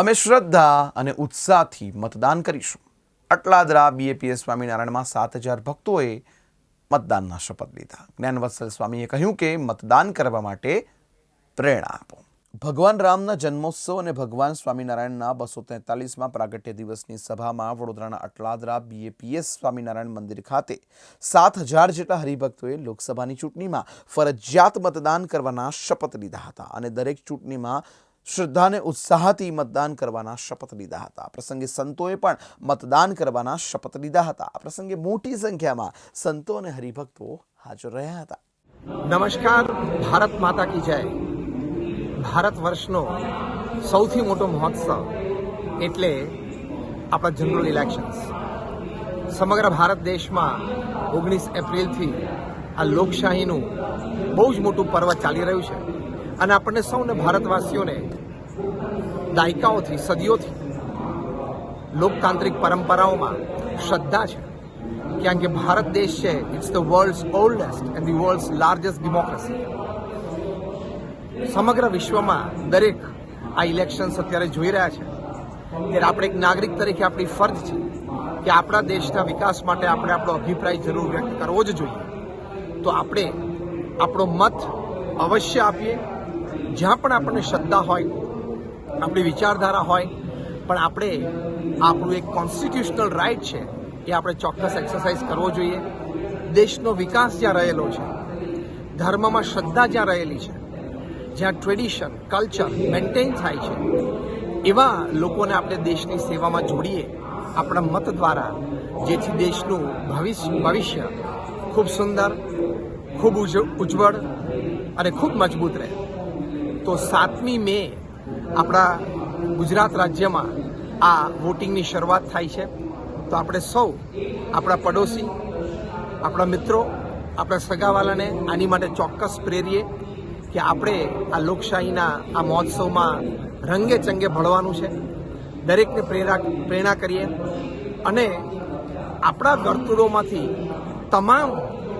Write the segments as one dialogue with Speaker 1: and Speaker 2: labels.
Speaker 1: અમે શ્રદ્ધા અને ઉત્સાહથી મતદાન કરીશું. અટલાદરા બીએપીએસ સ્વામિનારાયણમાં સાત હજાર ભક્તોએ મતદાનના શપથ લીધા. જ્ઞાનવત્સલ સ્વામીએ કહ્યું કે મતદાન કરવા માટે પ્રેરણા આપો. ભગવાન રામના જન્મોત્સવ અને ભગવાન સ્વામિનારાયણના બસો તેતાલીસમાં પ્રાગટ્ય દિવસની સભામાં વડોદરાના અટલાદરા બીએપીએસ સ્વામિનારાયણ મંદિર ખાતે સાત હજાર જેટલા હરિભક્તોએ લોકસભાની ચૂંટણીમાં ફરજિયાત મતદાન કરવાના શપથ લીધા હતા અને દરેક ચૂંટણીમાં શ્રદ્ધા અને ઉત્સાહથી મતદાન કરવાના શપથ લીધા હતા. આ પ્રસંગે સંતોએ પણ મતદાન કરવાના શપથ લીધા હતા. આ પ્રસંગે મોટી સંખ્યામાં સંતો અને હરિભક્તો હાજર રહ્યા હતા.
Speaker 2: નમસ્કાર, ભારત માતા કી જય. ભારત વર્ષનો સૌથી મોટો મહોત્સવ એટલે આપણા જનરલ ઇલેક્શન્સ સમગ્ર ભારત દેશમાં ઓગણીસ એપ્રિલથી આ લોકશાહીનું બહુ જ મોટું પર્વ ચાલી રહ્યું છે. અને આપણને સૌને ભારતવાસીઓને દાયકાઓથી, સદીઓથી લોકતાંત્રિક પરંપરાઓમાં શ્રદ્ધા છે કારણ કે ભારત દેશ છે it's the world's oldest and the world's largest democracy સમગ્ર વિશ્વમાં દરેક આ ઇલેક્શન્સ અત્યારે જોઈ રહ્યા છે ત્યારે આપણે એક નાગરિક તરીકે આપણી ફરજ છે કે આપણા દેશના વિકાસ માટે આપણે આપણો અભિપ્રાય જરૂર વ્યક્ત કરવો જ જોઈએ. તો આપણે આપણો મત અવશ્ય આપીએ જ્યાં પણ આપણને શ્રદ્ધા હોય, આપણી વિચારધારા હોય, પણ આપણે આપણું એક કોન્સ્ટિટ્યુશનલ રાઇટ છે એ આપણે ચોક્કસ એક્સરસાઇઝ કરવો જોઈએ. દેશનો વિકાસ જ્યાં રહેલો છે, ધર્મમાં શ્રદ્ધા જ્યાં રહેલી છે, જ્યાં ટ્રેડિશન કલ્ચર મેન્ટેન થાય છે, એવા લોકોને આપણે દેશની સેવામાં જોડીએ, આપણા મત દ્વારા, જેથી દેશનું ભવિષ્ય ભવિષ્ય ખૂબ સુંદર, ખૂબ ઉજ- ઉજ્જવળ અને ખૂબ મજબૂત રહે. તો સાતમી મે આપણા ગુજરાત રાજ્યમાં આ વોટિંગની શરૂઆત થાય છે. તો આપણે સૌ, આપણા પડોશી, આપણા મિત્રો, આપણા સગાવાલાને આની માટે ચોક્કસ પ્રેરીએ કે આપણે આ લોકશાહીના આ મહોત્સવમાં રંગે ચંગે ભળવાનું છે. દરેકને પ્રેરણા પ્રેરણા કરીએ અને આપણા વર્તુળોમાંથી તમામ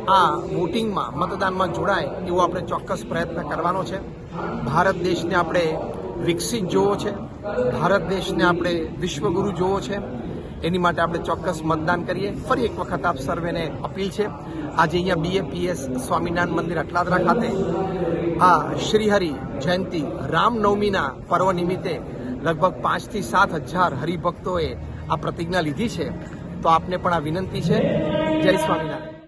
Speaker 2: આ વોટિંગમાં, મતદાનમાં જોડાય એવો આપણે ચોક્કસ પ્રયત્ન કરવાનો છે. ભારત દેશને આપણે વિકસિત જોવો છે. ભારત દેશને આપણે વિશ્વગુરુ જોવો છે. એની માટે આપણે ચોક્કસ મતદાન કરીએ. ફરી એક વખત આપ સર્વેને અપીલ છે. આજે અહીંયા બીએપીએસ સ્વામિનારાયણ મંદિર અટલાદરા ખાતે આ શ્રીહરિ જયંતિ રામનવમીના પર્વ નિમિત્તે લગભગ પાંચથી સાત હજાર હરિભક્તોએ આ પ્રતિજ્ઞા લીધી છે. તો આપને પણ આ વિનંતી છે. જય સ્વામિનારાયણ.